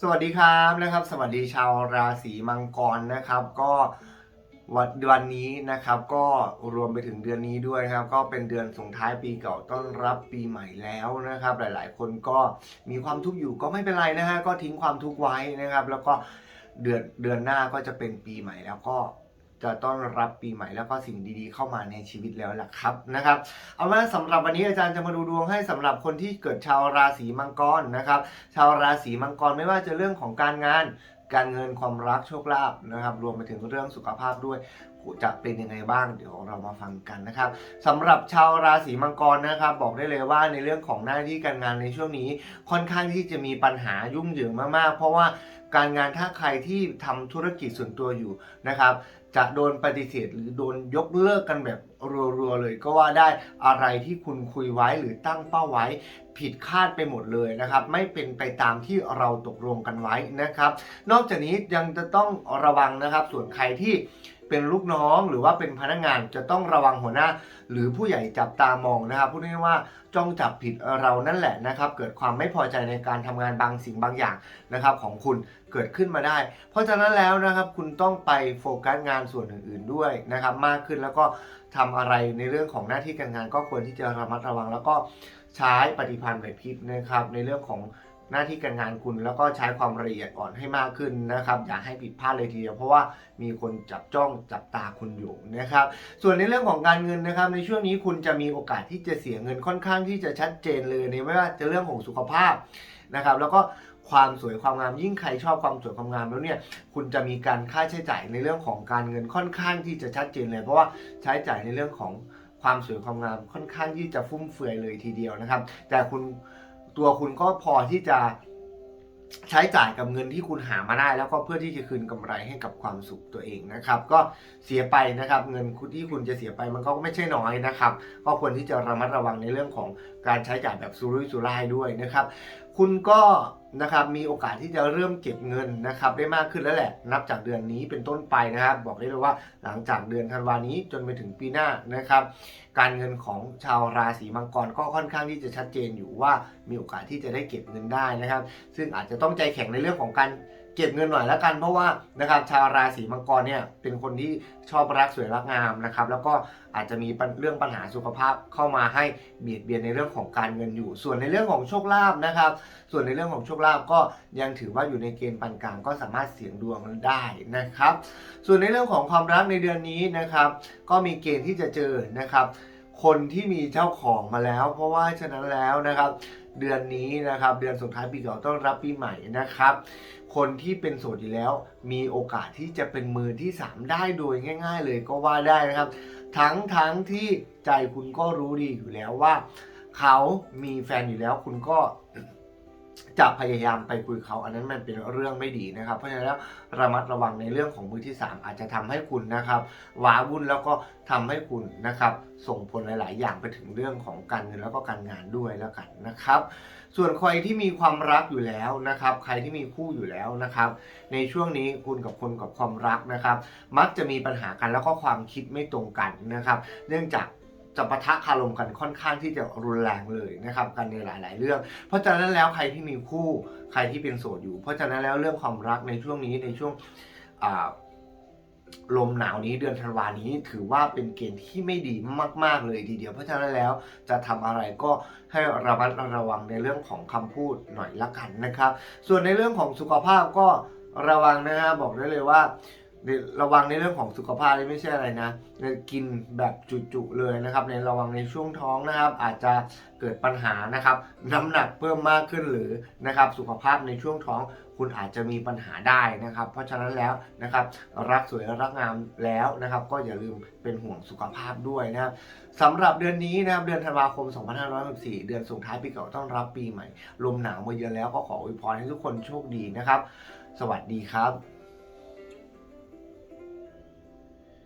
สวัสดีครับนะครับ สวัสดีชาวราศีมังกรนะครับ ก็วันวันนี้นะครับ ก็รวมไปถึงเดือนนี้ด้วยนะครับ ก็เป็นเดือนส่งท้ายปีเก่าต้อนรับปีใหม่แล้วนะครับ หลาย ๆ คนก็มีความทุกข์อยู่ก็ไม่เป็นไรนะฮะก็ทิ้งความทุกข์ไว้นะครับ แล้วก็เดือนเดือนหน้าก็จะเป็นปีใหม่แล้วก็ จะต้อนรับปีใหม่แล้วก็สิ่งดีๆเข้ามาในชีวิตแล้วล่ะครับนะครับ เอาว่าสำหรับวันนี้อาจารย์จะมาดูดวงให้สำหรับคนที่เกิดชาวราศีมังกรนะครับ ชาวราศีมังกรไม่ว่าจะเรื่องของการงานการเงินความรักโชคลาภนะครับ รวมไปถึงเรื่องสุขภาพด้วย จะเป็นยังไงบ้างเดี๋ยวเรามาฟังกันนะครับสำหรับชาวราศีมังกรนะครับ บอกได้เลยว่าในเรื่องของหน้าที่การงานในช่วงนี้ ค่อนข้างที่จะมีปัญหายุ่งเหยิงมากๆ เพราะว่าการงานถ้าใครที่ทำธุรกิจส่วนตัวอยู่นะครับจะโดนปฏิเสธหรือโดนยกเลิกกันแบบรัวๆเลยก็ว่าได้อะไรที่คุณคุยไว้หรือตั้งเป้าไว้ผิดคาดไปหมดเลยนะครับ ไม่เป็นไปตามที่เราตกลงกันไว้นะครับ นอกจากนี้ยังจะต้องระวังนะครับ ส่วนใครที่ เป็นลูกน้องหรือว่าเป็นพนักงานจะต้องระวังหัวหน้า หรือผู้ใหญ่จับตามองนะครับพูดง่ายๆว่าจ้องจับผิดเรานั่นแหละนะครับ เกิดความไม่พอใจในการทำงานบางสิ่งบางอย่างนะครับของคุณเกิดขึ้นมาได้ เพราะฉะนั้นแล้วนะครับคุณต้องไปโฟกัสงานส่วนอื่น ๆด้วยนะครับมากขึ้นแล้วก็ทำอะไรในเรื่องของหน้าที่การงานก็ควรที่จะระมัดระวัง แล้วก็ใช้ปฏิพันธ์ไหวพริบนะครับในเรื่องของ หน้าที่การงานคุณแล้วก็ใช้ความละเอียดอ่อนให้มากขึ้นนะครับ อย่าให้ผิดพลาดเลยทีเดียวเพราะว่ามีคนจับจ้องจับตาคุณอยู่นะครับ ส่วนในเรื่องของการเงินนะครับ ในช่วงนี้คุณจะมีโอกาสที่จะเสียเงินค่อนข้างที่จะชัดเจนเลยในไม่ว่าจะเรื่องของสุขภาพนะครับ แล้วก็ความสวยความงามยิ่งใครชอบความสวยความงามแล้วเนี่ยคุณจะมีการค่าใช้จ่ายในเรื่องของการเงินค่อนข้างที่จะชัดเจนเลย เพราะว่าใช้จ่ายในเรื่องของความสวยความงามค่อนข้างที่จะฟุ่มเฟือยเลยทีเดียวนะครับ แต่คุณ ตัวคุณก็พอที่จะใช้จ่ายกับเงินที่คุณหามาได้ แล้วก็เพื่อที่จะคืนกำไรให้กับความสุขตัวเองนะครับ ก็เสียไปนะครับ เงินที่คุณจะเสียไปมันก็ไม่ใช่น้อยนะครับ ก็ควรที่จะระมัดระวังในเรื่องของการใช้จ่ายแบบสุรุ่ยสุร่ายด้วยนะครับ คุณก็ นะครับมีโอกาสที่จะเริ่มเก็บเงินนะครับได้มากขึ้นแล้วแหละ นับจากเดือนนี้เป็นต้นไปนะครับ บอกได้เลยว่าหลังจากเดือนธันวานี้จนไปถึงปีหน้านะครับ การเงินของชาวราศีมังกรก็ค่อนข้างที่จะชัดเจนอยู่ว่ามีโอกาสที่จะได้เก็บเงินได้นะครับ ซึ่งอาจจะต้องใจแข็งในเรื่องของการ เก็บเงินหน่อยแล้วกัน เพราะว่านะครับชาวราศีมังกรเนี่ยเป็นคนที่ชอบรักสวยรักงามนะครับแล้วก็อาจจะมีเรื่องปัญหาสุขภาพเข้ามาให้เบียดเบียนในเรื่องของการเงินอยู่ ส่วนในเรื่องของโชคลาภนะครับ ส่วนในเรื่องของโชคลาภก็ยังถือว่าอยู่ในเกณฑ์ปานกลางก็สามารถเสี่ยงดวงได้นะครับ ส่วนในเรื่องของความรักในเดือนนี้นะครับ ก็มีเกณฑ์ที่จะเจอนะครับ คนที่มีเจ้าของมาแล้ว เพราะว่าฉะนั้นแล้วนะครับ เดือนนี้นะครับ เดือนสุดท้ายปีเก่าต้อนรับปีใหม่นะครับ คนที่เป็นโสดอยู่แล้ว มีโอกาสที่จะเป็นมือที่ 3 ได้โดยง่าย ๆ เลยก็ว่าได้นะครับ ทั้งทั้งที่ใจคุณก็รู้ดีอยู่แล้วว่า เขามีแฟนอยู่แล้วคุณก็ จะพยายามไปคุยเขาอันนั้นมันเป็นเรื่องไม่ดีนะครับ เพราะฉะนั้นแล้วระมัดระวังในเรื่องของมือที่ 3 อาจจะทำให้คุณนะครับว้าวุ่นแล้วก็ทำให้คุณนะครับส่งผลหลาย ๆ อย่างไปถึงเรื่องของการเงินแล้วก็การงานด้วยแล้วกันนะครับ ส่วนใครที่มีความรักอยู่แล้วนะครับ ใครที่มีคู่อยู่แล้วนะครับ ในช่วงนี้คุณกับคนกับความรักนะครับ มักจะมีปัญหากันแล้วก็ความคิดไม่ตรงกันนะครับ เนื่องจาก จะปะทะคารมกันค่อนข้างที่จะรุนแรงเลยนะครับกันในหลาย ๆ เรื่อง เพราะฉะนั้นแล้วใครที่มีคู่ใครที่เป็นโสดอยู่ เพราะฉะนั้นแล้วเรื่องความรักในช่วงนี้ในช่วงลมหนาวนี้เดือนธันวานี้ถือว่าเป็นเกณฑ์ที่ไม่ดีมาก ๆ เลยทีเดียวเพราะฉะนั้นแล้วจะทำอะไรก็ให้ระมัดระวังในเรื่องของคำพูดหน่อยละกันนะครับ ส่วนในเรื่องของสุขภาพก็ระวังนะฮะบอกได้เลยว่า ระวังในเรื่องของสุขภาพนี่ไม่ใช่อะไรนะกินแบบจุๆเลยนะครับ ในระวังในช่วงท้องนะครับ อาจจะเกิดปัญหานะครับ น้ำหนักเพิ่มมากขึ้นหรือนะครับ สุขภาพในช่วงท้องคุณอาจจะมีปัญหาได้นะครับ เพราะฉะนั้นแล้วนะครับ รักสวยรักงามแล้วนะครับ ก็อย่าลืมเป็นห่วงสุขภาพด้วยนะครับสำหรับเดือนนี้นะครับเดือนธันวาคม 2564 เดือนส่งท้ายปีเก่าต้อนรับปีใหม่ ลมหนาวมาเยือนแล้วก็ขออวยพรให้ทุกคนโชคดีนะครับ สวัสดีครับ